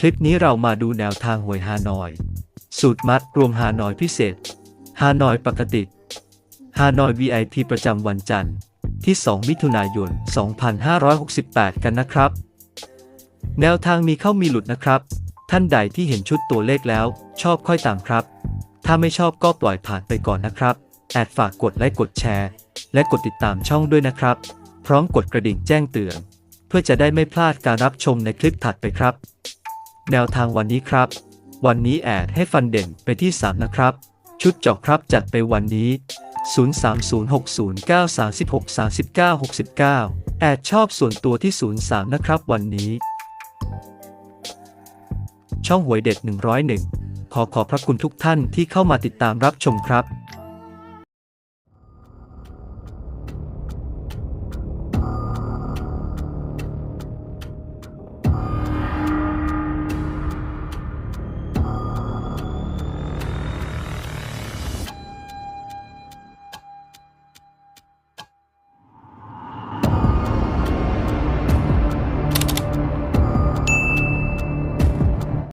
คลิปนี้เรามาดูแนวทางหวยฮานอย สูตรมัดรวมฮานอยพิเศษ ฮานอยปกติ ฮานอย VIP ประจำวันจันทร์ที่ 2 มิถุนายน 2568 กันนะครับ แนวทางมีเข้ามีหลุดนะครับ ท่านใดที่เห็นชุดตัวเลขแล้ว ชอบค่อยตามครับ ถ้าไม่ชอบก็ปล่อยผ่านไปก่อนนะครับ แอดฝากกดไลค์กดแชร์ และกดติดตามช่องด้วยนะครับ พร้อมกดกระดิ่งแจ้งเตือน เพื่อจะได้ไม่พลาดการรับชมในคลิปถัดไปครับ แนวทางวันนี้ครับ วันนี้แอดให้ฟันเด่นไปที่ 3 นะครับ ชุดเจาะครับจัดไปวันนี้ 030609363969 แอดชอบส่วนตัวที่ 03 นะครับวันนี้ ช่องหวยเด็ด 101 ขอขอบพระคุณทุกท่านที่เข้ามาติดตามรับชมครับ